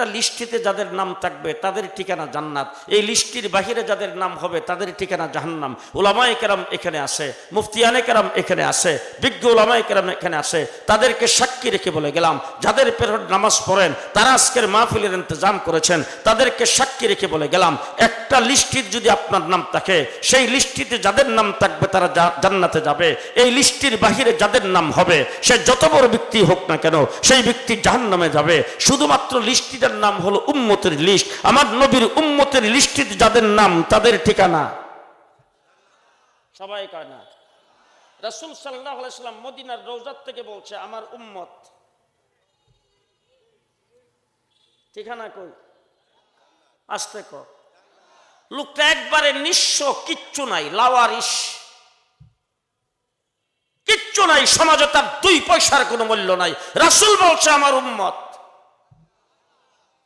একটা লিস্টিতে যাদের নাম থাকবে, তাদের ঠিকানা জান্নাত। এই লিস্টির বাহিরে যাদের নাম হবে, তাদের ঠিকানা জাহান্নাম। ওলামায়ে কেরাম এখানে আসে মুফতিয়ানে কেরাম এখানে আসে বিজ্ঞ ওলামায়ে কেরাম এখানে আসে তাদেরকে সাক্ষী রেখে বলে গেলাম, যাদের পেরোর নামাজ পড়েন, তারা আজকের মাহফিলের ইন্তজাম করেছেন, তাদেরকে সাক্ষী রেখে বলে গেলাম, একটা লিস্টির যদি আপনার নাম থাকে, সেই লিস্টিতে যাদের নাম থাকবে, তারা জান্নাতে যাবে। এই লিস্টির বাহিরে যাদের নাম হবে, সে যত বড় ব্যক্তি হোক না কেন, সেই ব্যক্তি জাহান নামে যাবে। শুধুমাত্র লিস্টিটার নাম হলো উম্মতের লিস্ট আমার নবীর উম্মতের লিস্টিতে যাদের নাম, তাদের ঠিকানা। সবাই কয় না। রাসুল সাল্লাহ মদিনার রৌজাত থেকে বলছে, আমার উম্মত। ঠিকানা কই? আসতে ক। লোকটা একবারে নিঃস্ব, কিচ্ছু নাই লাওয়ারিস কিচ্ছু নাই, সমাজে তার দুই পয়সার কোনো মূল্য নাই। রাসুল বলছে, আমার উম্মত।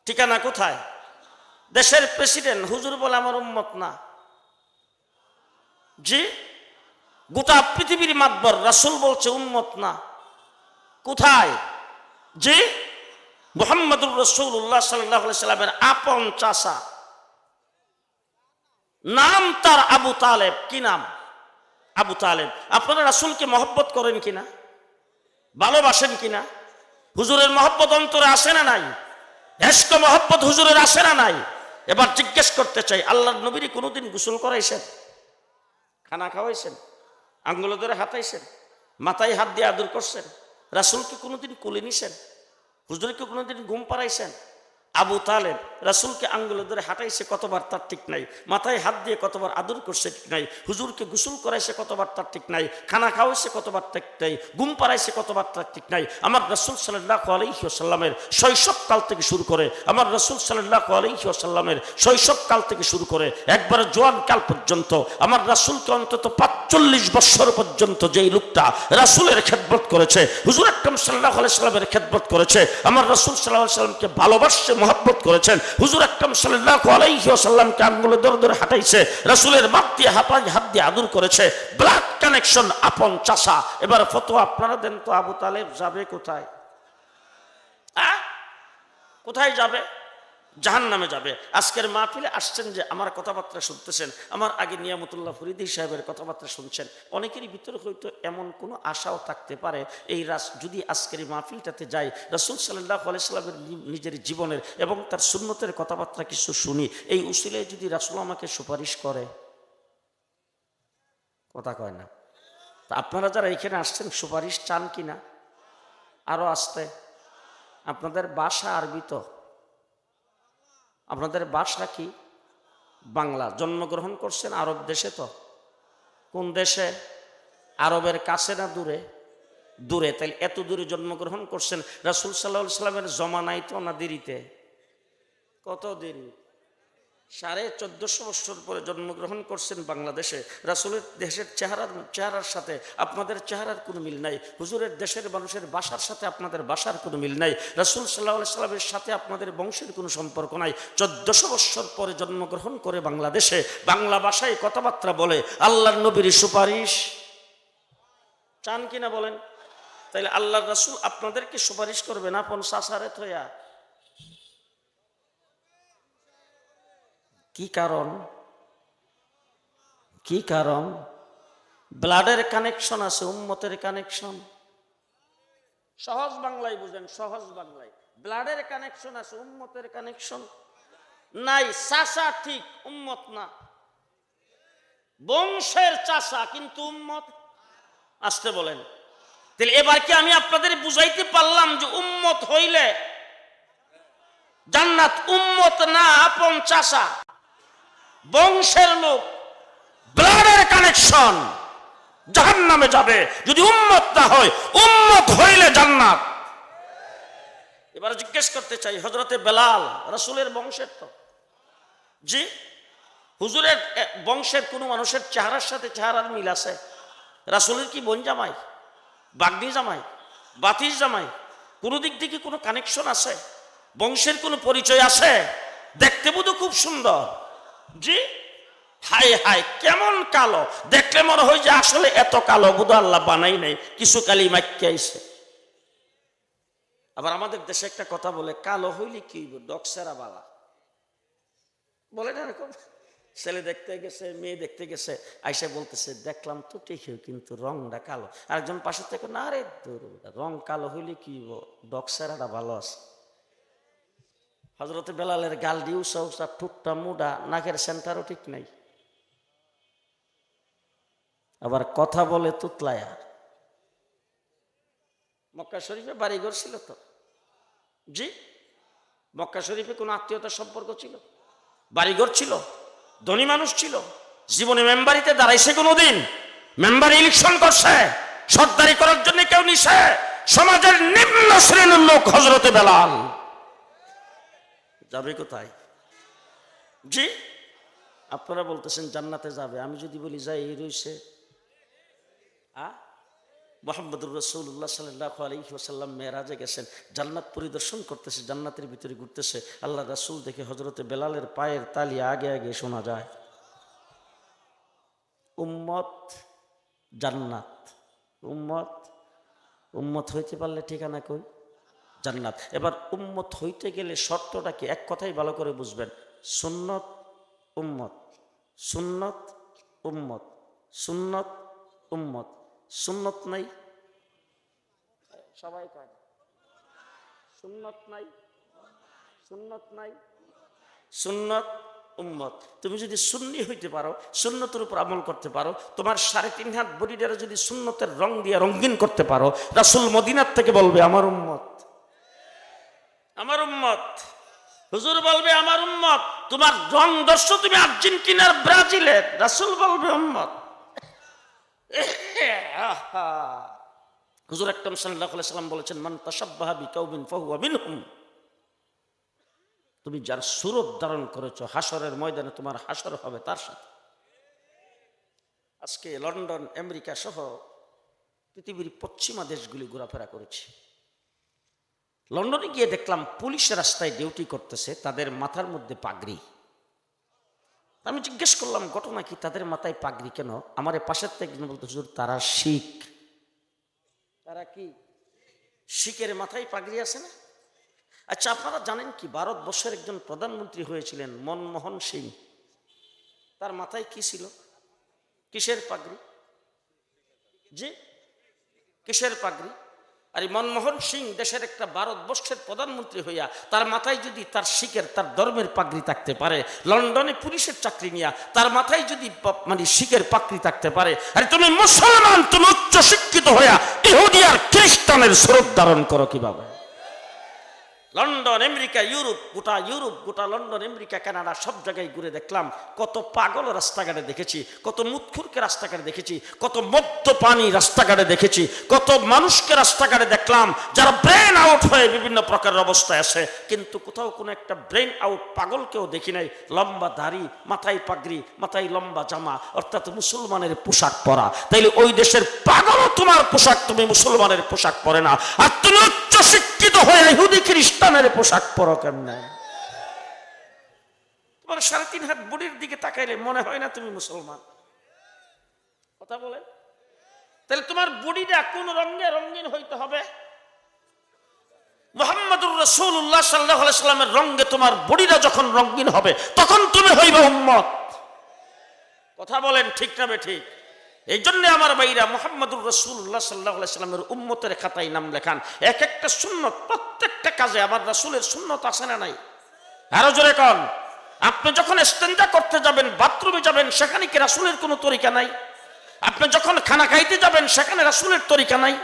ঠিকানা কোথায়? দেশের প্রেসিডেন্ট হুজুর বলে আমার উম্মত না। জি? গোটা পৃথিবীর মাতবর, রাসুল বলছে উম্মত না। কোথায়? জি? মোহাম্মদুর রসুল্লাহ সাল্লাহ সাল্লামের আপন চাষা নাম তার আবু তালেব। কি নাম? আবু তালেব। আপনারা রাসুলকে মহব্বত করেন কিনা? ভালোবাসেন কিনা? হুজুরের মহব্বত অন্তরে আসে না নাই? হেস্ক মহব্বত হুজুরের আসে না নাই? এবার জিজ্ঞেস করতে চাই আল্লাহ নবীর কোনোদিন গোসল করাইছেন? খানা খাওয়াইছেন? আঙ্গুল ধরে হাতাইছেন? মাথায় হাত দিয়ে আদর করছেন? রাসুলকে কোনোদিন কুলে নিছেন? হুজুরকে কোনোদিন ঘুম পাড়াইছেন? আবু তালেব রাসুলকে আঙ্গুল ধরে হাঁটাইছে, কতবার তার ঠিক নাই। মাথায় হাত দিয়ে কতবার আদর করছে ঠিক নাই। হুজুরকে গোসল করাইছে, কতবার তার ঠিক নাই। খানা খাওয়াইছে, কতবার ঠিক নাই। ঘুম পাড়াইছে, কতবার তার ঠিক নাই। আমার রসুল সাল্লাহ আলহিসাল্লামের শৈশব কাল থেকে শুরু করে, আমার রসুল সাল্লাহ আলহিসাল্লামের শৈশব কাল থেকে শুরু করে, একবারে জোয়ান কাল পর্যন্ত, আমার রাসুলকে অন্তত পাঁচচল্লিশ বৎসর পর্যন্ত যেই লোকটা রাসুলের খেদমত করেছে। হুজুর আকরম সাল্লাহ সাল্লামের খেদমত করেছে। আমার রসুল সাল্লাহ সাল্লামকে ভালোবাসছে, মহব্বত করেছেন। হুজুর আকরম সাল্লাহ আলাইসাল্লামকে আঙ্গুলে ধরে ধরে হাঁটাইছে, রাসুলের মাত দিয়ে হাঁপাই হাত দিয়ে আদর করেছে। ব্লাড কানেকশন আপন চাষা। এবার ফটো আপনারা দেন তো, আবু তালেব যাবে কোথায়? কোথায় যাবে? জাহান নামে যাবে। আজকের মাহফিলে আসছেন যে আমার কথাবার্তা শুনতেছেন, আমার আগে নিয়ামতুল্লাহ ফরিদি সাহেবের কথাবার্তা শুনছেন। অনেকেরই ভিতরে হয়তো এমন কোনো আশাও থাকতে পারে, এই রাস যদি আজকের এই মাহফিলটাতে যাই, রাসুল সাল্লাহ আলাইসাল্লামের নিজের জীবনের এবং তার সুন্নতের কথাবার্তা কিছু শুনি, এই উসিলে যদি রাসুল আমাকে সুপারিশ করে? কথা কয় না। তা আপনারা যারা এখানে আসছেন, সুপারিশ চান কি না আরও আসতে। আপনাদের বাসা আরবি তো আপনাদের বাসা কি? বাংলা। জন্মগ্রহণ করছেন আরব দেশে তো। কোন দেশে? আরবের কাছে না দূরে? দূরে। তাহলে এত দূরে জন্মগ্রহণ করছেন। রাসুল সাল্লাহ সাল্লামের জমানাই তো না দেরিতে? কত সাড়ে চোদ্দশো বছর পরে জন্মগ্রহণ করছেন বাংলাদেশে। রাসুলের দেশের চেহারার চেহারার সাথে আপনাদের চেহারার কোনো মিল নাই। হুজুরের দেশের মানুষের বাসার সাথে আপনাদের বাসার কোনো মিল নাই। রাসুল সাল্লাহ সাল্লামের সাথে আপনাদের বংশের কোনো সম্পর্ক নাই। চোদ্দশো বছর পরে জন্মগ্রহণ করে বাংলাদেশে বাংলা ভাষায় কথাবার্তা বলে, আল্লাহর নবীর সুপারিশ। চান কিনা বলেন? তাইলে আল্লাহ রাসুল আপনাদেরকে সুপারিশ করবে না? আপন সাসারে থয়া কি কারণ? কি কারণ? ব্লাডের কানেকশন আছে, উম্মতের কানেকশন। সহজ বাংলায় বুঝেন, সহজ বাংলায়। ব্লাডের কানেকশন আছে, উম্মতের কানেকশন। নাই চাষা ঠিক, উম্মত না। বংশের চাষা কিন্তু উম্মত। আসতে বলেন। তাহলে এবার কি আমি আপনাদের বুঝাইতে পারলাম যে উম্মত হইলে জান্নাত উম্মত না আপন চাষা বংশের লোক ব্লাডের কানেকশন জাহান নামে যাবে। যদি উম্মত না হয়, উম্মত হইলে জান্নাত। এবার জিজ্ঞেস করতে চাই হজরতে বেলাল, রসুলের বংশের তো? জি? হুজুরের বংশের কোনো মানুষের চেহারার সাথে চেহারার মিল আছে? রাসুলের কি বোন জামাই? বাগনি জামাই? বাতির জামাই? কোনো দিক থেকে কোনো কানেকশন আছে? বংশের কোনো পরিচয় আছে? দেখতে বোধ খুব সুন্দর। জি? হাই হাই কেমন কালো। দেখলে মনে হয় যে আসলে এত কালো, বোধ আল্লাহ বানাই নাই, কিছু কালি মাইকে আইছে। আবার আমাদের দেশে একটা কথা বলে, কালো হইলে কি ডকসেরা বালা। বলে না এরকম? ছেলে দেখতে গেছে, মেয়ে দেখতে গেছে, আইসা বলতেছে, দেখলাম তো ঠিকই, কিন্তু রংটা কালো। আরেকজন পাশে থেকে, না রে দূর রং কালো হইলে কি ডকসেরাটা ভালো আছে। হজরতে বেলালের গাল দিয়ে উষা উষা ঠুটটা মুডা, নাকের সেন্টারও ঠিক নাই। আবার কথা বলে তুতলায়া। মক্কা শরীফে বাড়িঘর ছিল তো? জি, মক্কা শরীফে কোনো আত্মীয়তার সম্পর্ক ছিল? বাড়িঘর ছিল, ধনী মানুষ ছিল, জীবনে মেম্বারিতে দাঁড়াইছে কোনোদিন? মেম্বার ইলেকশন করছে, সর্দারি করার জন্য কেউ নিছে? সমাজের নিম্ন শ্রেণির লোক হজরতে বেলাল। যাবে কোথায়? জি? আপনারা বলতেছেন জান্নাতে যাবে। আমি যদি বলি যাই এই রয়েছে আ? মোহাম্মদুর রসুল্লাহ সাল্লাহ আলহি ওসাল্লাম মেয়েরাজে গেছেন। জান্নাত পরিদর্শন করতেছে, জান্নাতের ভিতরে ঘুরতেছে। আল্লাহ রাসুল দেখে হজরতে বেলালের পায়ের তালি আগে আগে শোনা যায়। উম্মত জান্নাত। উম্মত? উম্মত হইতে পারলে ঠিকানা কই? জান্নাত। এবার উম্মত হইতে গেলে শর্তটা কি? এক কথাই ভালো করে বুঝবেন। সুন্নত উম্মত। সুন্নত উম্মত। সুন্নত উম্মত। সুন্নত নাই? সবাই কয় সুন্নত নাই? সুন্নত নাই? সুন্নত উম্মত। তুমি যদি সুন্নি হইতে পারো সুন্নতের উপর আমল করতে পারো তোমার সাড়ে তিন হাত বডিটারে যদি সুন্নতের রং দিয়ে রঙিন করতে পারো রাসুল মদিনার থেকে বলবে আমার উম্মত। উম্মত। হুজুর বলবে, আমার উম্মত, তোমার রং দর্শ তুমি আর্জেন্টিনার ব্রাজিলের। রাসুল বলবে, উম্মত। হুজুর আকরম সাল্লাহ সাল্লাম বলেছেন, মান বিকাউমিন ফাহুয়া মিনহুম। তুমি যার সুরত ধারণ করেছ হাসরের ময়দানে তোমার হাসর হবে তার সাথে। আজকে লন্ডন, আমেরিকা সহ পৃথিবীর পশ্চিমা দেশগুলি ঘোরাফেরা করেছি। লন্ডনে গিয়ে দেখলাম পুলিশ রাস্তায় ডিউটি করতেছে, তাদের মাথার মধ্যে পাগড়ি। আমি জিজ্ঞেস করলাম, ঘটনা কি? তাদের মাথায় পাগড়ি কেন? আমার পাশের থেকে একজন বলতে, হুজুর, তারা শিখ। তারা কি? শিখের মাথায় পাগড়ি আছে না? আচ্ছা আপনারা জানেন কি? ভারতবর্ষের একজন প্রধানমন্ত্রী হয়েছিলেন মনমোহন সিং। তার মাথায় কি ছিল? কিসের পাগড়ি? জি, কিসের পাগড়ি? আর এই মনমোহন সিং দেশের একটা ভারতবর্ষের প্রধানমন্ত্রী হইয়া তার মাথায় যদি তার শিখের, তার ধর্মের পাগড়ি থাকতে পারে, লন্ডনে পুলিশের চাকরি নিয়া তার মাথায় যদি মানে শিখের পাগড়ি থাকতে পারে, আরে তুমি মুসলমান, তুমি উচ্চ শিক্ষিত হইয়া ইহুদি আর খ্রিস্টানের স্বরূপ ধারণ করো কীভাবে? লন্ডন, আমেরিকা, ইউরোপ, গোটা ইউরোপ, গোটা লন্ডন, আমেরিকা, কানাডা, সব জায়গায় ঘুরে দেখলাম। কত পাগল রাস্তাঘাটে দেখেছি, কত মুৎখুরকে রাস্তাঘাটে দেখেছি, কত মদ্যপানি রাস্তাঘাটে দেখেছি, কত মানুষকে রাস্তাঘাটে দেখলাম, যারা ব্রেন আউট হয়ে বিভিন্ন প্রকারের অবস্থায় আছে। কিন্তু কোথাও কোনো একটা ব্রেন আউট পাগলকেও দেখি নাই। লম্বা দাড়ি, মাথায় পাগড়ি, মাথায় লম্বা জামা, অর্থাৎ মুসলমানের পোশাক পরা। তাইলে ওই দেশের পাগলও তোমার পোশাক, তুমি মুসলমানের পোশাক পরে না। আর তুমি উচ্চ শিক্ষিত হয়ে ইহুদি খ্রিস্টানের পোশাক পরো কেমনে? তোমার সাড়ে তিন হাত বুড়ির দিকে তাকাইলে মনে হয় না তুমি মুসলমান। কথা বলে তাহলে তোমার বুড়িটা কোন রঙে রঙিন হইতে হবে? মোহাম্মদুর রসুল্লাহ সাল্লাহ সাল্লামের রঙে তোমার বুড়িটা যখন রঙিন হবে, তখন তুমি হইবে উম্মত। কথা বলেন ঠিক না বে ঠিক? এই জন্য আমার ভাইরা মোহাম্মদুর রসুল্লাহ সাল্লাহ সাল্লামের উম্মতের খাতায় নাম লেখান এক একটা সুন্নত, প্রত্যেকটা কাজে আমার রাসুলের সুন্নত আছে না নাই? আরও জোরে কন, আপনি যখন স্টেঞ্জা করতে যাবেন, বাথরুমে যাবেন, সেখানে কি রাসুলের কোনো তরিকা নাই? আপনি যখন খানা খাইতে যাবেন, সেখানে রাসুলের তরিকা নাই?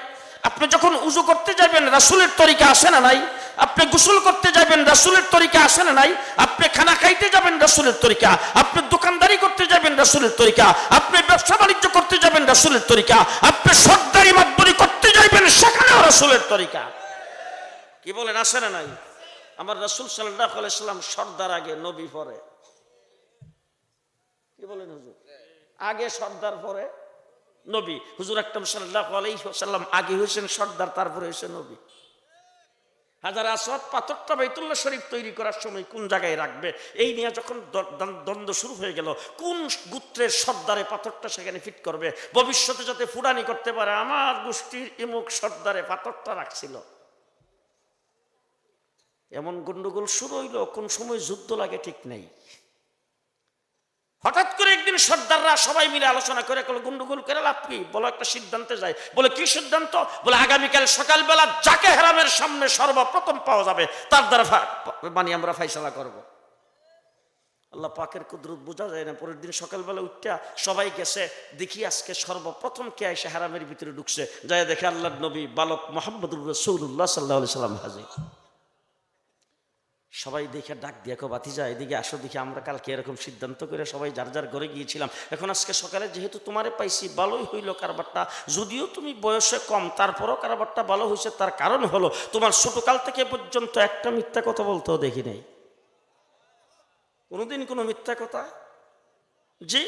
আপনি যখন উজু করতে যাবেন, রাসুলের তরিকা আসে না নাই? আপনি গোসল করতে যাবেন, রাসুলের তরিকা আসে না নাই? আপনি খানা খাইতে যাবেন, রাসুলের তরিকা। আপনি দোকানদারি করতে যাবেন, রাসুলের তরিকা। আপনি ব্যবসা বাণিজ্য করতে যাবেন, রাসুলের তরিকা। আপনি সর্দারি মাতবরি করতে যাবেন সেখানেও রাসুলের তরিকা। কি বলেন, আসে না নাই? আমার রাসুল সাল্লাহ আলাইসাল্লাম সর্দার আগে, নবী পরে। কি বলেন হুজুর? আগে সর্দার, পরে নবী। হুজুর আকরম সাল্লাহ আলাইসাল্লাম আগে হয়েছেন সর্দার, তারপরে হয়েছে নবী। হাজার আসওয়াত পাথরটা বাইতুল্লাহ শরীফ তৈরি করার সময় কোন জায়গায় রাখবে? এই নিয়ে যখন দ্বন্দ্ব- শুরু হয়ে গেল, কোন গুত্রের সর্দারে পাথরটা সেখানে ফিট করবে? ভবিষ্যতে যাতে ফুরানি করতে পারে, আমার গোষ্ঠীর ইমুক সর্দারে পাথরটা রাখছিল। এমন গন্ডগোল শুরু হইল, কোন সময় যুদ্ধ লাগে ঠিক নেই। হঠাৎ করে একদিন সর্দাররা সবাই মিলে আলোচনা করে কোনো গন্ডগোল করে লাভ কি? বলো, একটা সিদ্ধান্তে যায় বলে, কি সিদ্ধান্ত? বলে, আগামীকাল সকালবেলা যাকে হেরামের সামনে সর্বপ্রথম পাওয়া যাবে, তার দ্বারা মানে আমরা ফাইসলা করব। আল্লাহ পাকের কুদরত বোঝা যায় না। পরের দিন সকালবেলা উঠটা সবাই গেছে, দেখি আজকে সর্বপ্রথম কে এসে হারামের ভিতরে ঢুকছে। যায় দেখে আল্লাহ নবী বালক মোহাম্মদুর রসৌল্লাহ সাল্লাহ সাল্লাম হাজির। সবাই দেখে ডাক দিয়ে, কো বাতি যায় এদিকে আসো দেখি, আমরা কালকে এরকম সিদ্ধান্ত করে সবাই যার যার ঘরে গিয়েছিলাম। এখন আজকে সকালে যেহেতু তোমারে পাইছি, ভালোই হইল কারবারটা। যদিও তুমি বয়সে কম, তারপরও কারবারটা ভালো হয়েছে তার কারণ হলো তোমার ছোটকাল থেকে পর্যন্ত একটা মিথ্যা কথা বলতেও দেখি নাই। কোনোদিন কোনো মিথ্যা কথা? জি?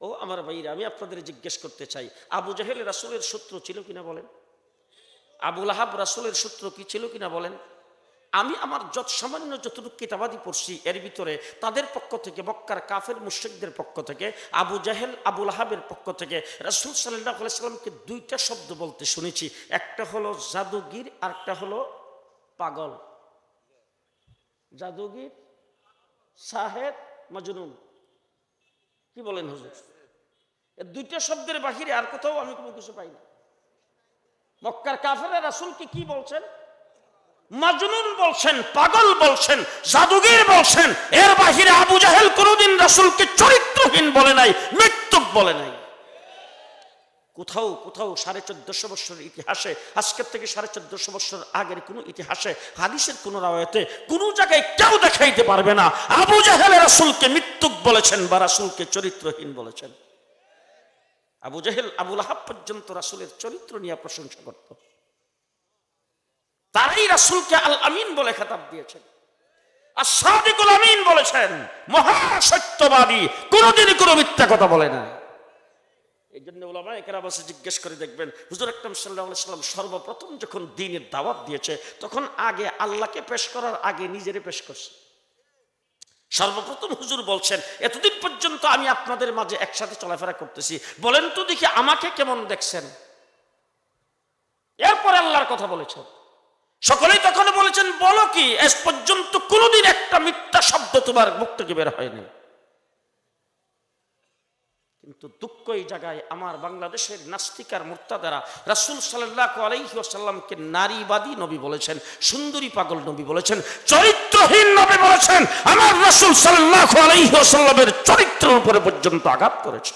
ও আমার ভাইরা, আমি আপনাদের জিজ্ঞেস করতে চাই, আবু জাহেল রাসুলের সূত্র ছিল কিনা বলেন? আবুল আহাব রাসুলের সূত্র কি ছিল কিনা বলেন? আমি আমার যত সামান্য যতটুকু কিতাবাদি পড়ছি, এর ভিতরে তাদের পক্ষ থেকে, মক্কার কাফের মুশ্রিকদের পক্ষ থেকে, আবু জাহেল আবুল আহাবের পক্ষ থেকে, রাসুল সাল্লাহ সাল্লামকে দুইটা শব্দ বলতে শুনেছি। একটা হলো জাদুগির আর একটা হলো পাগল। জাদুগির, সাহেব, মাজনুন। কি বলেন হুজুর? দুইটা শব্দের বাহিরে আর কোথাও আমি কোনো কিছু পাই না। মক্কার কাফেরা রাসুলকে কি বলছেন? মাজনুন বলছেন, পাগল বলছেন, জাদুগির বলছেন, এর বাহিরে আবু জাহেল কোনোদিন রাসুলকে চরিত্রহীন বলে নাই, মৃত্যুক বলে নাই। কোথাও কোথাও সাড়ে চোদ্দশো বৎসরের ইতিহাসে, আজকের থেকে সাড়ে চোদ্দশো বৎসর আগের কোনো ইতিহাসে, হাদিসের কোন রায়তে কোনো জায়গায় কেউ দেখাইতে পারবে না, আবু জাহেল রাসুলকে মৃত্যুক বলেছেন বা রাসুলকে চরিত্রহীন বলেছেন। আবু জাহেল, আবুল আহাব পর্যন্ত রাসুলের চরিত্র নিয়ে প্রশংসা করত। তারাই রাসুলকে আল আমিন বলে খেতাব দিয়েছেন। আর সাদিকুল আমিন বলেছেন, মহাসত্যবাদী, কোনোদিনই কোনো মিথ্যা কথা বলে না এই জন্য ওলামা একেরা বসে জিজ্ঞেস করে দেখবেন, হুজুর আকরম সাল্লাহ সাল্লাম সর্বপ্রথম যখন দিনের দাওয়াত দিয়েছে, তখন আগে আল্লাহকে পেশ করার আগে নিজেরে পেশ করছে। সর্বপ্রথম হুজুর বলছেন, এতদিন পর্যন্ত আমি আপনাদের মাঝে একসাথে চলাফেরা করতেছি। বলেন তো দেখি আমাকে কেমন দেখছেন? এরপর আল্লাহর কথা বলেছেন। সকলেই তখন বলেছেন, বলো কি, এস পর্যন্ত কোনোদিন একটা মিথ্যা শব্দ তোমার মুখ থেকে বের হয়নি। কিন্তু দুঃখ এই জায়গায় আমার বাংলাদেশের নাস্তিকার মোর্তাদারা রাসুল সাল্লাহ আলাইসাল্লামকে নারীবাদী নবী বলেছেন, সুন্দরী পাগল নবী বলেছেন, চরিত্রহীন নবী বলেছেন, আমার রাসুল সাল্লাহ আলাইসাল্লামের চরিত্রের উপরে পর্যন্ত আঘাত করেছে।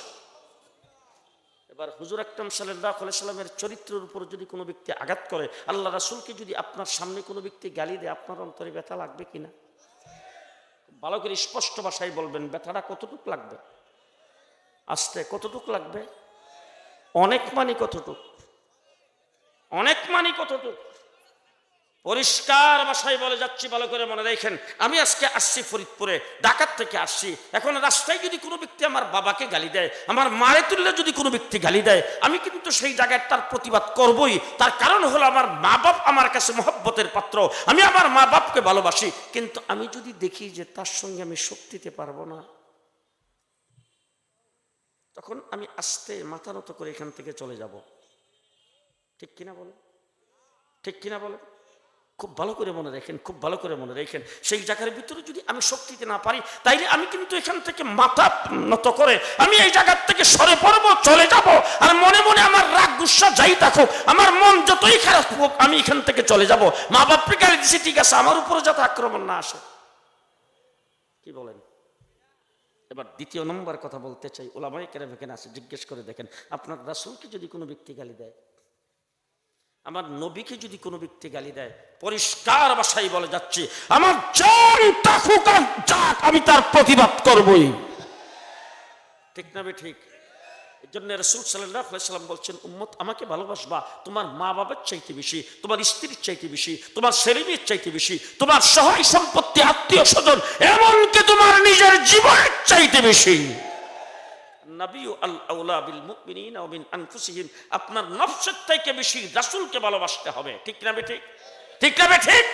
এবার হুজুর আকরম সাল্লাহ সাল্লামের চরিত্রের উপর যদি কোনো ব্যক্তি আঘাত করে, আল্লাহ রাসুলকে যদি আপনার সামনে কোনো ব্যক্তি গালি দেয়, আপনার অন্তরে ব্যথা লাগবে কিনা? ভালো করে স্পষ্ট ভাষায় বলবেন, ব্যথাটা কতটুক লাগবে? আসতে, কতটুক লাগবে? অনেক মানি কতটুক? অনেক মানি কতটুক? পরিষ্কার বাসায় বলে যাচ্ছি, ভালো করে মনে রাখেন। আমি আজকে আসছি ফরিদপুরে, ডাকাত থেকে আসছি। এখন রাস্তায় যদি কোনো ব্যক্তি আমার বাবাকে গালি দেয়, আমার মারে তুললে যদি কোনো ব্যক্তি গালি দেয়, আমি কিন্তু সেই জায়গায় তার প্রতিবাদ করবই। তার কারণ হলো আমার মা বাপ আমার কাছে মহব্বতের পাত্র। আমি আমার মা বাপকে ভালোবাসি। কিন্তু আমি যদি দেখি যে তার সঙ্গে আমি শক্তিতে পারব না, তখন আমি আস্তে মাথা নত করে এখান থেকে চলে যাব। ঠিক কিনা বলেন? ঠিক কিনা বলেন? খুব ভালো করে মনে রাখেন, খুব ভালো করে মনে রাখেন। সেই জায়গার ভিতরে যদি আমি শক্তিতে না পারি, তাইলে আমি কিন্তু এখান থেকে মাথা নত করে আমি এই জায়গার থেকে সরে পড়ব, চলে যাব। আর মনে মনে আমার রাগ, গুসা যাই থাকুক, আমার মন যতই খারাপ হোক, আমি এখান থেকে চলে যাব। মা বাপকে গালি দিছি ঠিক আছে, আমার উপরে যাতে আক্রমণ না আসে। কি বলেন? এবার দ্বিতীয় নম্বর কথা বলতে চাই ওলামাই কেরাম এখানে আসে, জিজ্ঞেস করে দেখেন, আপনার রাসুলকে যদি কোনো ব্যক্তি গালি দেয় আমার নবীকে যদি কোনো ব্যক্তি গালি দেয়, পরিষ্কার বাসায় বলে যাচ্ছে, আমার তাকুক যাক, আমি তার প্রতিবাদ করবই। ঠিক না বে ঠিক? এই জন্য রসুল সাল্লাম বলছেন, উম্মত, আমাকে ভালোবাসবা। তোমার মা বাবার চাইতে বেশি, তোমার স্ত্রীর চাইতে বেশি, তোমার ছেলেমেয়ের চাইতে বেশি, তোমার সহায় সম্পত্তি আত্মীয় স্বজন এমনকি তোমার নিজের জীবনের চাইতে বেশি। আল আউলা বিল মুমিনিন ওয়া মিন আনফুসিহিম, আপনার নফসের থেকে বেশি রাসূলকে ভালোবাসতে হবে। ঠিক না বে ঠিক ঠিক না বে ঠিক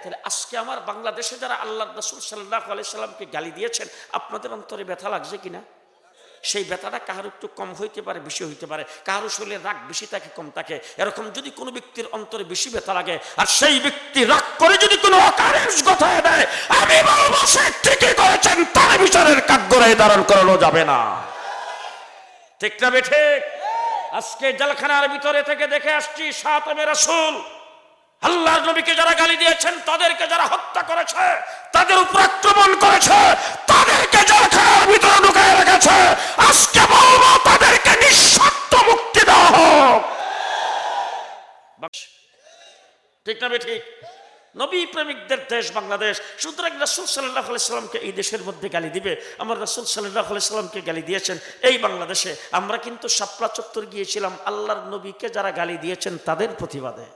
তাহলে আজকে আমার বাংলাদেশে যারা আল্লাহ রাসূল সাল্লাল্লাহু আলাইহি সাল্লামকে গালি দিয়েছেন, আপনাদের অন্তরে ব্যথা লাগছে কিনা? সেই ব্যথাটা কাহার একটু কম হইতে পারে, বেশি হইতে পারে? কাহার শরীরে রাগ বেশি থাকে, কম থাকে? এরকম যদি কোনো ব্যক্তির অন্তরে বেশি ব্যথা লাগে, আর সেই ব্যক্তি রাগ করে যদি কোনো অকারেন্স কথায় দেয় আমি বলব সে ঠিকই করেছেন, তার বিচারের কাঠগড়ায় ধারণ করানো যাবে না। ঠিক না বেঠে? আজকে জেলখানার ভিতরে থেকে দেখে আসছি সাতমে রাসূল। আল্লাহর নবীকে যারা গালি দিয়েছেন, তাদেরকে যারা হত্যা করেছে, তাদের উপর আক্রমণ করেছে, তাদেরকে জেলখানার ভিতরে ঢুকায় রেখেছে। আজকে বলব, তাদেরকে নিঃশর্ত মুক্তি দেওয়া হোক ঠিক না ঠিক নবী প্রেমিকদের দেশ বাংলাদেশ। সুতরাং রাসুল সাল্লাহ সাল্লামকে এই দেশের মধ্যে গালি দিবে। আমার রাসুল সাল্লাহ সাল্লামকে গালি দিয়েছেন, এই বাংলাদেশে আমরা কিন্তু শাপলা চত্বর গিয়েছিলাম, আল্লাহর নবীকে যারা গালি দিয়েছেন তাদের প্রতিবাদে।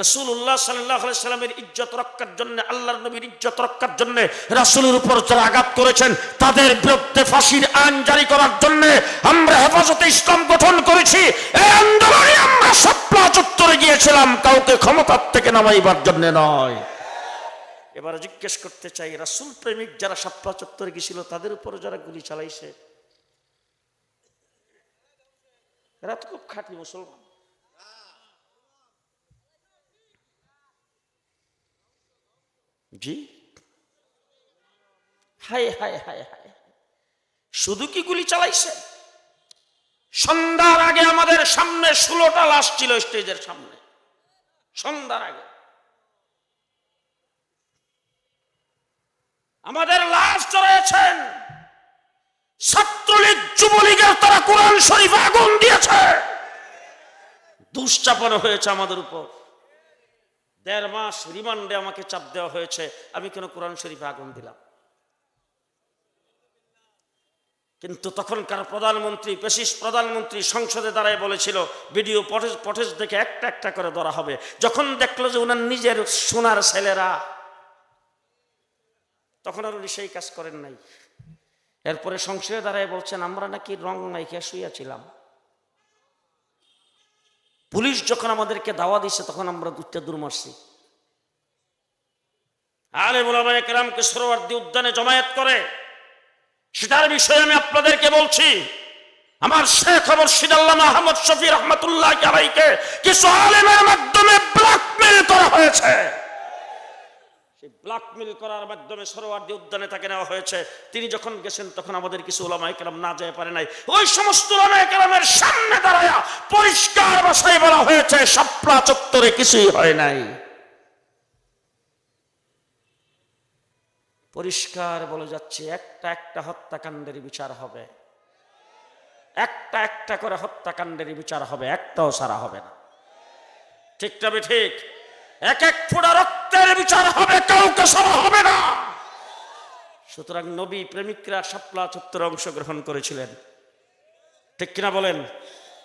রসুল্লাহ সাল্লাহ সাল্লামের ইজ্জত রক্ষার জন্য, আল্লাহর নবীর ইজ্জত রক্ষার জন্য, রাসুলের উপর যারা আঘাত করেছেন, তাদের বিরুদ্ধে ফাঁসির আইন জারি করার জন্য আমরা হেফাজতে ইসলাম গঠন করেছি। এই আন্দোলনে আমরা সপ্লা চত্বরে গিয়েছিলাম, কাউকে ক্ষমতার থেকে নামাইবার জন্য নয়। এবার জিজ্ঞেস করতে চাই, রাসুল প্রেমিক যারা সাপ্লা চত্বরে গেছিল তাদের উপর যারা গুলি চালাইছে? এরা তো খুব খাঁটি মুসলমান। জি? হায় হায় হায় হায়। শুধু কি গুলি চালাইছে? সন্ধ্যার আগে আমাদের সামনে ষোলোটা লাশ ছিল স্টেজের সামনে। সন্ধ্যার আগে। আমাদের লাশ চড়াইছেন ছাত্রলীগ যুবলীগের তারা কোরআন শরীফে আগুন দিয়েছে। দুশ্চাপন হয়েছে আমাদের উপর। দেড় মাস রিমান্ডে আমাকে চাপ দেওয়া হয়েছে। আমি কেন কোরআন শরীফে আগুন দিলাম? কিন্তু তখনকার প্রধানমন্ত্রী পেশিস প্রধানমন্ত্রী সংসদে দাঁড়ায় বলেছিল, ভিডিও পটেজ পটেজ দেখে একটা একটা করে ধরা হবে। যখন দেখল যে ওনার নিজের সোনার ছেলেরা, তখন আর উনি সেই কাজ করেন নাই। এরপরে সংসদে দাঁড়ায় বলছেন, আমরা নাকি রং নাইকে শুইয়াছিলাম। পুলিশ যখন আমাদেরকে দাওয়া দিচ্ছে তখন আমরা দুটা দূর মারছি। আলে মোলামা একরামকে সরোয়ার্দী উদ্যানে জমায়েত করে। সেটার বিষয়ে আমি আপনাদেরকে বলছি, আমার শেখ মুর্শিদ আল্লামা আহমদ শফি রহমতুল্লাহ আলাইকে কিছু আলেমের মাধ্যমে ব্ল্যাকমেল করা হয়েছে। সেই ব্ল্যাকমেল করার মাধ্যমে সরোয়ার্দী উদ্যানে তাকে নেওয়া হয়েছে, তিনি যখন গেছেন তখন আমাদের কিছু ওলামা একরাম না যেতে পারে নাই। ওই সমস্ত ওলামা একরামের সামনে দাঁড়ায়া পরিষ্কার ভাষায় বলা হয়েছে সাপলা চত্বরে কিছুই হয় নাই। পরিষ্কার বলে যাচ্ছে, একটা একটা হত্যাকাণ্ডের বিচার হবে। একটা একটা করে হত্যাকাণ্ডের বিচার হবে, একটাও সারা হবে না। ঠিক তবে ঠিক? এক এক ফোঁটা রক্তের বিচার হবে, কাউকে সারা হবে না। সুতরাং নবী প্রেমিকরা শাপলা চত্বরে অংশগ্রহণ করেছিলেন। ঠিক কিনা বলেন?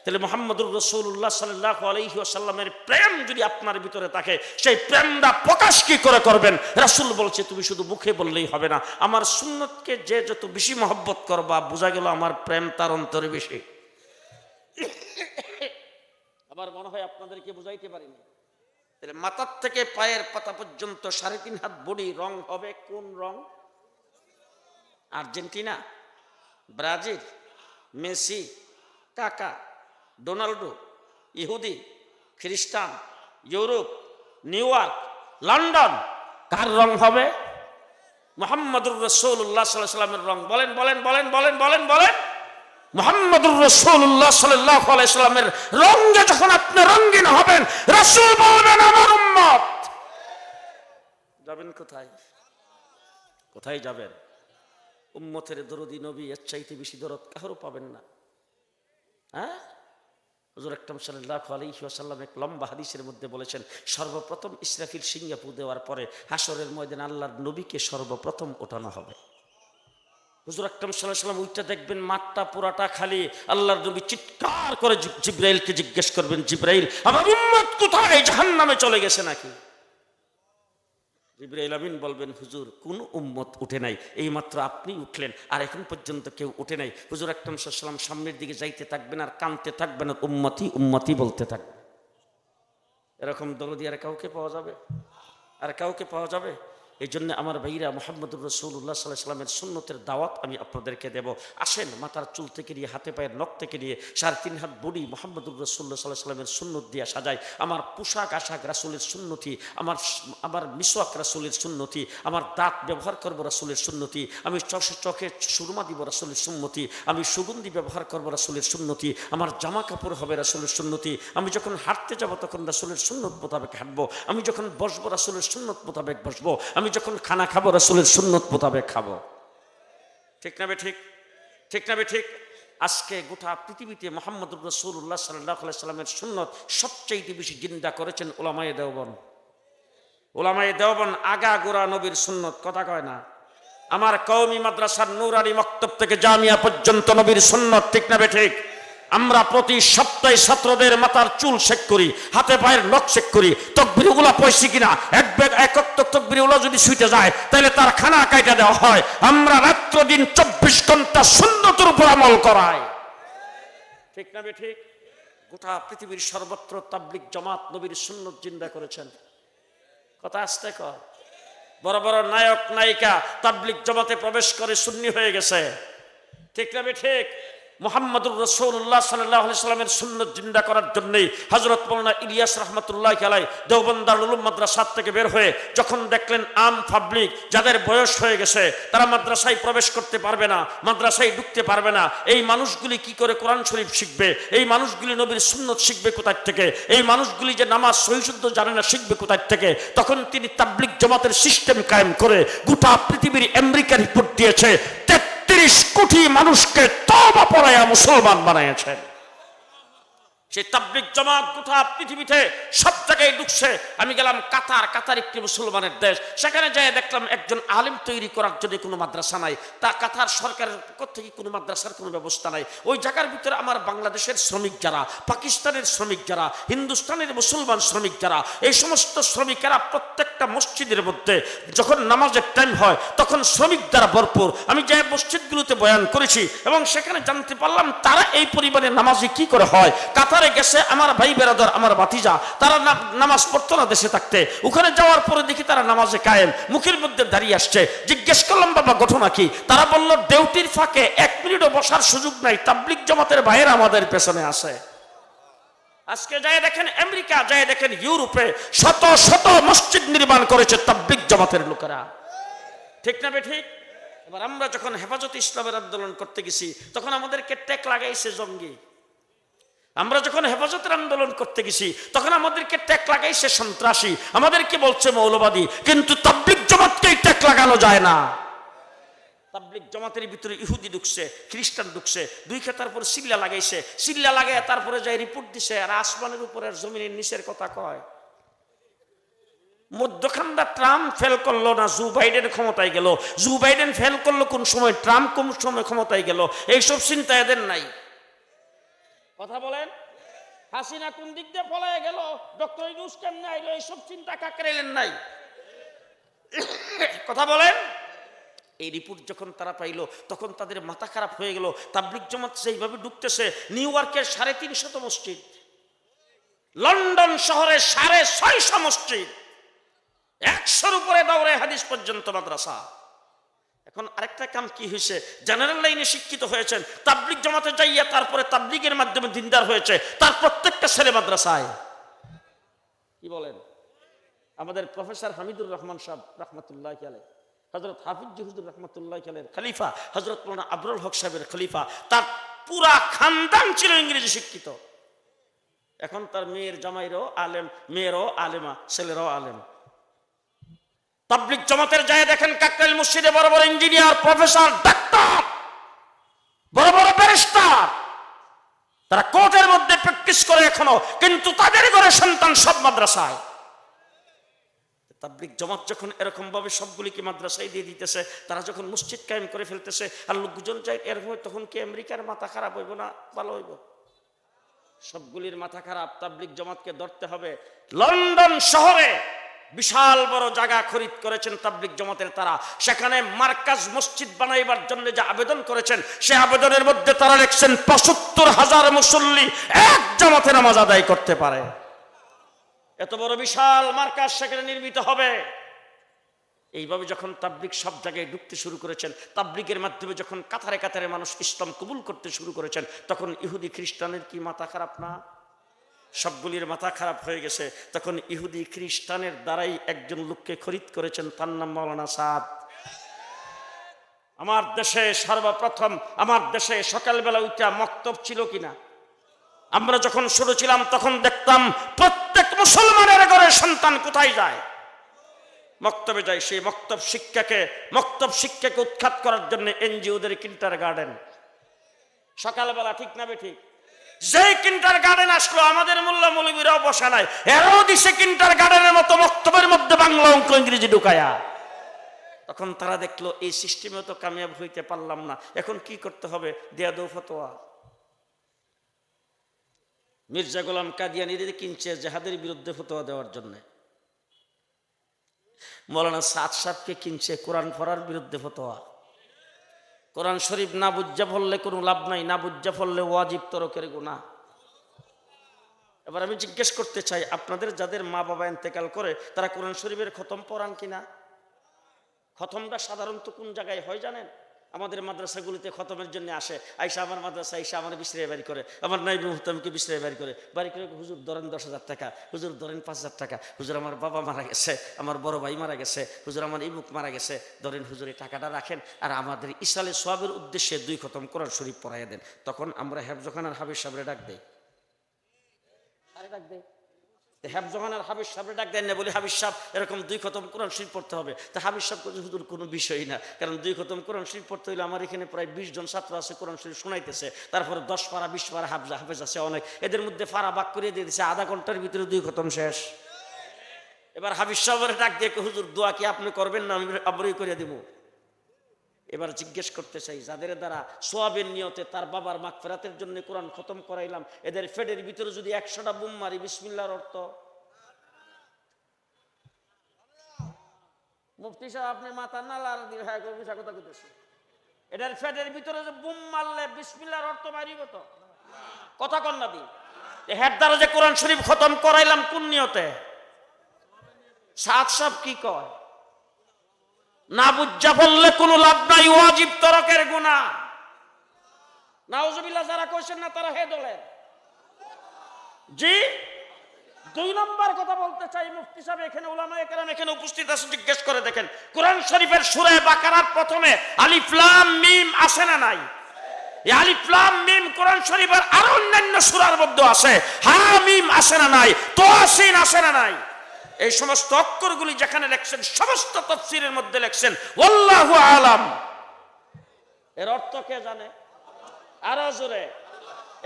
তাহলে মোহাম্মদুর রসুল্লাহ সাল্লাহ আলহি আসাল্লামের প্রেম যদি আপনার ভিতরে থাকে, সেই প্রেমটা প্রকাশ কি করে করবেন? রাসুল বলছে, তুমি শুধু মুখে বললেই হবে না। আমার সুন্নতকে যে যত বেশি মহব্বত করবা, বোঝা গেল আমার প্রেম তার অন্তরে বেশি। আবার মনে হয় আপনাদেরকে বুঝাইতে পারিনি। মাথার থেকে পায়ের পাতা পর্যন্ত সাড়ে তিন হাত বডি রং হবে কোন রং? আর্জেন্টিনা, ব্রাজিল, মেসি, কাকা, ডোনাল্ডো, ইহুদি, খ্রিস্টান, ইউরোপ, নিউ ইয়র্ক, লন্ডন। কার রং হবে? মোহাম্মদুর রসৌল্লাহ সাল্লাহ সাল্লামের রং। বলেন বলেন বলেন বলেন বলেন বলেন। মোহাম্মদুর রসৌল্লাহ সাল্লাহ আলাইসাল্লামের রঙে যখন আপনি রঙিন হবেন, রসুল বলবেন, আমার উম্মত। যাবেন কোথায়? কোথায় যাবেন? উম্মতের দরদি নবী এর চাইতে বেশি দরদ কারও পাবেন না। হ্যাঁ? হুজুর আকরম সাল্লাহ আলহি আসাল্লাম এক লম্বা হাদিসের মধ্যে বলেছেন, সর্বপ্রথম ইসরাফিল সিঙ্গাপু দেওয়ার পরে হাসরের ময়দান আল্লাহর নবীকে সর্বপ্রথম ওঠানো হবে। হুজুর আকরম সাল্লাম ওইটা দেখবেন মাঠটা পুরাটা খালি, আল্লাহর নবী চিৎকার করে জিব- জিব্রাইলকে জিজ্ঞেস করবেন, জিব্রাইল, আমার উম্মত কোথায়? জাহান নামে চলে গেছে নাকি? জিব্রাইল আমিন বলবেন, হুজুর, কোন উম্মত উঠে নাই। এই মাত্র আপনি উঠলেন, আর এখন পর্যন্ত কেউ উঠে নাই। হুজুর আকরম সাল্লাম সামনের দিকে যাইতে থাকবেন আর কানতে থাকবেন আর উম্মতি উম্মতি বলতে থাকবে এরকম দরদি আর কাউকে পাওয়া যাবে? আর কাউকে পাওয়া যাবে? এই জন্য আমার ভাইরা মোহাম্মদুর রসুল্লাহ সাল্লাহ সাল্লামের সুন্নতের দাওয়াত আমি আপনাদেরকে দেব। আসেন মাথার চুল থেকে নিয়ে, হাতে পায়ের নখ থেকে নিয়ে, সাড়ে তিন হাত বডি মোহাম্মদুর রসুল্লাহ সাল্লাহ সাল্লামের সুন্নত দিয়ে সাজাই। আমার পোশাক আশাক রাসুলের সুন্নতি, আমার আমার মিসওয়াক রাসুলের সুন্নতি, আমার দাঁত ব্যবহার করব রাসুলের সুন্নতি, আমি চোখে চোখে সুরমা দিব রাসুলের সুন্নতি, আমি সুগন্ধি ব্যবহার করব রাসুলের সুন্নতি, আমার জামা কাপড় হবে রাসুলের সুন্নতি, আমি যখন হাঁটতে যাব তখন রাসুলের সুন্নত মোতাবেক হাঁটবো, আমি যখন বসবো রাসুলের সুন্নত মোতাবেক বসবো, আমি যখন খানা খাব, রাসুলের সুন্নত মোতাবেক খাব। ঠিক না ঠিক? ঠিক না ঠিক? আজকে গোটা পৃথিবীতে মোহাম্মদ রসুল্লাহ সাল্লাহ সাল্লামের সুন্নত সবচাইতে বেশি জিন্দা করেছেন ওলামায়ে দেওবন। ওলামায়ে দেওবন আগা গোড়া নবীর সুন্নত, কথা কয় না। আমার কৌমি মাদ্রাসার নুরানি মক্তব থেকে জামিয়া পর্যন্ত নবীর সুন্নত, ঠিক না ঠিক? আমরা প্রতি সপ্তাহে ছাত্রদের মাথার চুল শেক করি, হাতে পায়ের নখ শেক করি তকবির ওগুলা পয়সি কিনা? এক ব্যাগ একক তকবির ওগুলো যদি শুইতে যায়, তাহলে তার খানা কাইটা দেওয়া হয়। আমরা রাত্র দিন চব্বিশ ঘণ্টা সুন্নতের উপর আমল করাই। ঠিক না ঠিক গোটা পৃথিবীর সর্বত্র তাবলিক জামাত নবীর সুন্নত জিন্দা করেছেন। কথা আসতে কর বড় বড় নায়ক, নায়িকা তাবলিক জমাতে প্রবেশ করে সুন্নি হয়ে গেছে। ঠিক না ঠিক মোহাম্মদুর রসৌল্লাহ সাল্লাহ সাল্লামের সুন্নত জিন্দা করার জন্যই হজরত মৌলানা ইলিয়াস রহমতুল্লাহ খেলায় দেওবন্দার মাদ্রাসার থেকে বের হয়ে যখন দেখলেন আম পাবলিক যাদের বয়স হয়ে গেছে, তারা মাদ্রাসায় প্রবেশ করতে পারবে না, মাদ্রাসায় ঢুকতে পারবে না। এই মানুষগুলি কি করে কোরআন শরীফ শিখবে? এই মানুষগুলি নবীর সুন্নত শিখবে কোথায় থেকে? এই মানুষগুলি যে নামাজ সহিশুদ্ধ জানে না শিখবে কোথায় থেকে? তখন তিনি তাবলিক জমাতের সিস্টেম কায়েম করে গোটা পৃথিবীর আমেরিকা রিপোর্ট দিয়েছে তেত্রিশ কোটি মানুষকে তবা পড়াইয়া মুসলমান বানাইয়াছেন সে তাবলিক জমাত গোটা পৃথিবীতে সব জায়গায় ঢুকছে। আমি গেলাম কাতার কাতার একটি মুসলমানের দেশ। সেখানে যাই দেখলাম একজন আলিম তৈরি করার জন্য কোনো মাদ্রাসা নাই, তা কাতার সরকারের পক্ষ থেকে কোনো মাদ্রাসার কোনো ব্যবস্থা নাই। ওই জায়গার ভিতরে আমার বাংলাদেশের শ্রমিক যারা, পাকিস্তানের শ্রমিক যারা, হিন্দুস্তানের মুসলমান শ্রমিক যারা, এই সমস্ত শ্রমিকেরা প্রত্যেকটা মসজিদের মধ্যে যখন নামাজের টাইম হয়, তখন শ্রমিক দ্বারা ভরপুর। আমি যে মসজিদগুলোতে বয়ান করেছি এবং সেখানে জানতে পারলাম তারা এই পরিমাণে নামাজি কি করে হয়। কাতারে গেছে আমার ভাই বেরাদর, আমার বাতিজা তারা নামাজ পড়তো না দেশে থাকতে। ওখানে যাওয়ার পরে দেখি তারা নামাজে কায়েম। মুখের মধ্যে দাঁড়িয়ে আসছে। জিজ্ঞেস করলাম, বাবা, ঘটনা কি? তারা বলল, ডিউটির ফাঁকে এক মিনিটও বসার সুযোগ নাই। তাবলিক জমাতের বাইরে আমাদের পেছনে আসে আজকে যায় দেখেন আমেরিকা, যায় দেখেন ইউরোপে শত শত মসজিদ নির্মাণ করেছে তাবলিক জমাতের লোকেরা। ঠিক না বে ঠিক? এবার আমরা যখন হেফাজত ইসলামের আন্দোলন করতে গেছি, তখন আমাদেরকে টেক লাগাইছে জঙ্গি। আমরা যখন হেফাজতের আন্দোলন করতে গেছি, তখন আমাদেরকে ট্যাক লাগাইছে সন্ত্রাসী। আমাদেরকে বলছে মৌলবাদী? কিন্তু তাবলিক জমাতকেই ট্যাক লাগানো যায় না। তাবলিক জমাতের ভিতরে ইহুদি ঢুকছে, খ্রিস্টান ঢুকছে, দুই খেতার পর সিল্লা লাগাইছে। সিল্লা লাগাই তারপরে যাই রিপোর্ট দিছে, আর আসমানের উপরে জমিনের নিচের কথা কয়। মধ্যখানটা ট্রাম্প ফেল করল না, জু বাইডেন ক্ষমতায় গেল। জু বাইডেন ফেল করল কোন সময়? ট্রাম্প কোন সময় ক্ষমতায় গেল? এইসব চিন্তা এদের নাই। কথা বলেন? হাসিনা কোন দিক দিয়ে পলায় গেল? ডক্টর ইউনুস কেমনে আইলো? এইসব চিন্তা কাকরাইলেন নাই? কথা বলেন? এই রিপোর্ট যখন তারা পাইলো, তখন তাদের মাথা খারাপ হয়ে গেল। তাবলিক জমাত সেইভাবে ঢুকতেছে, নিউ ইয়র্কের সাড়ে তিনশত মসজিদ, লন্ডন শহরে সাড়ে ছয়শো মসজিদ, একশোর উপরে দৌড়ে হাদিস পর্যন্ত মাদ্রাসা। এখন আরেকটা কাম কি হয়েছে? জেনারেল লাইনে শিক্ষিত হয়েছেন তাবলিক জমাতে যাইয়া তারপরে তাবলিগের মাধ্যমে দিনদার হয়েছে, তার প্রত্যেকটা ছেলে মাদ্রাসায়। কি বলেন? আমাদের প্রফেসর হামিদুর রহমান সাহেব, রহমতুল্লাহ আলাই হজরত হাফিজ হুজুর রহমতুল্লাহ আলের খলিফা হজরত মৌলানা আবরুল হক সাহেবের খলিফা, তার পুরা খানদান ছিল ইংরেজি শিক্ষিত। এখন তার মেয়ের জামাইরও আলেম, মেয়েরও আলেমা, ছেলেরও আলেম। তাবলিক জমাতের যায় দেখেন কাকরাইল মসজিদে বড় বড় ইঞ্জিনিয়ার, প্রফেসর, ডাক্তার, বড় বড় ব্যারিস্টার। তারা কোর্টের মধ্যে প্র্যাকটিস করে এখনও, কিন্তু তাদের ঘরে সন্তান সব মাদ্রাসায়। তাবলিক জমাত যখন এরকম ভাবে সবগুলিকে মাদ্রাসায় দিয়ে দিতেছে, তারা যখন মসজিদ কায়েম করে ফেলতেছে, আর লোকজন চাই এরকম তখন কি আমেরিকার মাথা খারাপ হইব না ভালো হইব? সবগুলির মাথা খারাপ তাবলিক জমাতকে ধরতে হবে। লন্ডন শহরে বিশাল বড় জায়গা খরিদ করেছেন তাবলিক জমাতের তারা। সেখানে মার্কাজ মসজিদ বানাইবার জন্য যে আবেদন করেছেন, সে আবেদনের মধ্যে তারা লিখছেন, পঁচাত্তর হাজার মুসল্লি এক জামাতে নামাজ আদায় করতে পারে। এত বড় বিশাল মার্কাজ সেখানে নির্মিত হবে। এইভাবে যখন তাবলিক সব জায়গায় ঢুকতে শুরু করেছেন, তাবলিকের মাধ্যমে যখন কাতারে কাতারে মানুষ ইসলাম কবুল করতে শুরু করেছেন, তখন ইহুদি খ্রিস্টানের কি মাথা খারাপ না? সবগুলির মাথা খারাপ হয়ে গেছে। তখন ইহুদি খ্রিস্টানের দ্বারাই একজন লোককে খরিদ করেছেন, তার নাম মৌলানা সাদ। আমার দেশে সর্বপ্রথম, আমার দেশে সকালবেলা উঠা মক্তব ছিল কিনা? আমরা যখন শুরু ছিলাম, তখন দেখতাম প্রত্যেক মুসলমানের ঘরে সন্তান কোথায় যায়? মক্তবে যায় সেই মক্তব শিক্ষাকে মক্তব শিক্ষাকে উৎখাত করার জন্য এনজিওদের কিন্টার গার্ডেন। সকালবেলা ঠিক না ঠিক? যেই কিন্টার গার্ডেন আসলো, আমাদের মূল্য মৌলবীরাও বসা নাই। এরাও দিছে কিন্টার গার্ডেনের মতো মক্তবের মধ্যে বাংলা অঙ্ক ইংরেজি ঢুকায়া। তখন তারা দেখল, এই সিস্টেমে তো কামিয়াব হইতে পারলাম না। এখন কি করতে হবে? দেয়া দৌ ফতোয়া মির্জা গোলাম কাদিয়ানিদের কিনছে জাহাদের বিরুদ্ধে ফতোয়া দেওয়ার জন্য। মৌলানা সাদ সাহকে কিনছে কোরআন ফরার বিরুদ্ধে ফতোয়া। কোরআন শরীফ না বুজ্জা ফললে কোনো লাভ নাই, না বুজ্জা ফললে ওয়াজিব তরকের গুণা এবার আমি জিজ্ঞেস করতে চাই, আপনাদের যাদের মা বাবা এন্তেকাল করে, তারা কোরআন শরীফের খতম পড়ান কিনা? খতমটা সাধারণত কোন জায়গায় হয় জানেন? আমাদের মাদ্রাসাগুলিতে খতমের জন্য আসে। আইসা আমার মাদ্রাসা, আইসা আমার বিশ্রায় বাড়ি করে। আমার নাইব মুহতামকে বিশ্রায় বাড়ি করে। বাড়ি করে হুজুর, ধরেন দশ হাজার টাকা। হুজুর, ধরেন পাঁচ হাজার টাকা। হুজুর, আমার বাবা মারা গেছে, আমার বড় ভাই মারা গেছে, হুজুর, আমার ইমুক মারা গেছে। ধরেন হুজুর, এই টাকাটা রাখেন আর আমাদের ইসালে সোয়াবের উদ্দেশ্যে দুই খতম করার শরীফ পড়াইয়া দেন। তখন আমরা হেফজখানার হাবিজ সাবরে ডাক দেই। আরে ডাক দেই হ্যাবজহানের হাবিজ সাহেব ডাক দেন না, বলে হাবিজ সাহেব, এরকম দুই খতম কোরআন শরীফ পড়তে হবে। তা হাবিজ সাহেব কোনো হুজুর, কোনো বিষয়ই না। কারণ দুই খতম কোরআন শরীফ পড়তে হইলে আমার এখানে প্রায় বিশ জন ছাত্র আছে, কোরআন শরীফ শোনাইতেছে। তারপরে দশ পারা, বিশ পারা হাফজা, হাফেজ আছে অনেক। এদের মধ্যে ফারা বাক করিয়ে দিয়ে দিচ্ছে আধা ঘণ্টার ভিতরে দুই খতম শেষ। এবার হাবিজ সাহেবের ডাক দিয়ে হুজুর, দোয়া কি আপনি করবেন না? আমি আবরই করে দিব। এবার জিজ্ঞেস করতে চাই, যাদের দ্বারা সোয়াবের নিয়তে তার বাবার মাগফেরাতের জন্য কোরআন খতম করাইলাম, এদের ফেডের ভিতরে যদি একশোটা বুম মারি বিসমিল্লার অর্থ? মুফতি সাহেব, আপনি মাথা না লার দিয়ে হ্যাঁ করবি কথা করতেছে এটার ফেডের ভিতরে যে বুম মারলে বিসমিল্লার অর্থ মারিব তো? কথা কন না দি হেড দ্বারা যে কোরআন শরীফ খতম করাইলাম কোন নিয়তে? সাত সব কি কয়? না বুঝা বললে কোনো লাভ নাই, ওয়াজিব তরকের গুণা। নাউজুবিল্লাহ, যারা কইছেন না, তারা হে দলের। জি, দুই নম্বর কথা বলতে চাই মুফতি সাহেব, এখানে উলামা একরাম এখানে উপস্থিত আছে জিজ্ঞেস করে দেখেন, কোরআন শরীফের সূরা বাকারার প্রথমে আলিফ, লাম, মিম আছে না নাই? এই আলিফ, লাম, মিম কোরআন শরীফের আরও অন্যান্য সূরার মধ্যে আছে, হা, মিম আছে না নাই, তোয়াসিন আছে না নাই? এই সমস্ত অক্ষরগুলি যেখানে লেখছেন, সমস্ত তফসিরের মধ্যে লেখছেন ওল্লাহ আলাম। এর অর্থ কে জানে? আরও জোরে।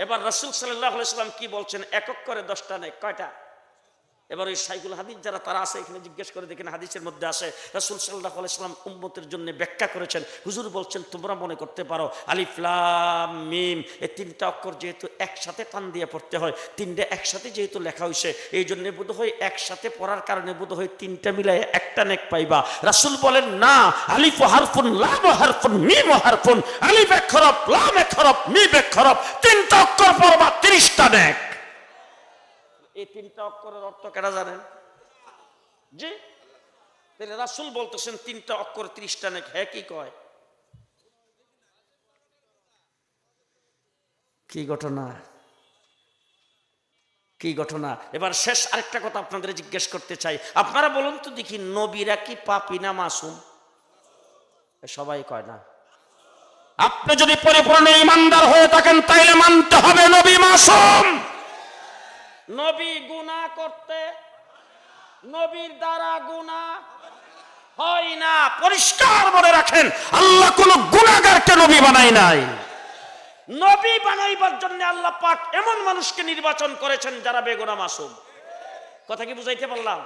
এবার রসুল সাল্লাহ সাল্লাম কি বলছেন? একক করে দশটা নেই কয়টা? এবার ওই সাইকুল হাদিস যারা, তারা আছে, এখানে জিজ্ঞেস করে দেখেন হাদিসের মধ্যে আসে রাসূল সাল্লাল্লাহু আলাইহি সাল্লাম উম্মতের জন্য ব্যাখ্যা করেছেন। হুজুর বলছেন, তোমরা মনে করতে পারো, আলিফ, লাম, মিম, এই তিনটা অক্ষর যেহেতু একসাথে টান দিয়ে পড়তে হয়, তিনটা একসাথে যেহেতু লেখা হয়েছে এই জন্য বোধ হয় একসাথে পড়ার কারণে বোধ হয় তিনটা মিলাই একটা নেক পাইবা। রাসূল বলেন, না, আলিফ হারফুন, লাম হারফুন, মিম হারফুন, আলিফ এক হরফ লাম এক হরফ মিম এক হরফ তিনটা অক্ষর পড়বা, তিরিশটা নেক। এই তিনটা অক্ষরের অর্থ কেনা জানেন? জি? তাহলে রাসুল বলতেছেন, তিনটা অক্ষর ত্রিশটা নেক? হ্যাঁ কি কয়? কি ঘটনা? কি ঘটনা? এবার শেষ আরেকটা কথা আপনাদের জিজ্ঞেস করতে চাই। আপনারা বলুন তো দেখি, নবীরা কি পাপি না মাসুম? সবাই কয় না। আপনি যদি পরিপূর্ণ ইমানদার হয়ে থাকেন, তাইলে মানতে হবে নবী মাসুম। নবী গুনা করতে, নবীর দ্বারা গুনা হয় না। পরিষ্কার মনে রাখেন, আল্লাহ কোন গুণাগারকে নবী বানাই নাই। নবী বানাইবার জন্য আল্লাহ পাক এমন মানুষকে নির্বাচন করেছেন যারা বেগুনা মাসুম। কথা কি বুঝাইতে পারলাম?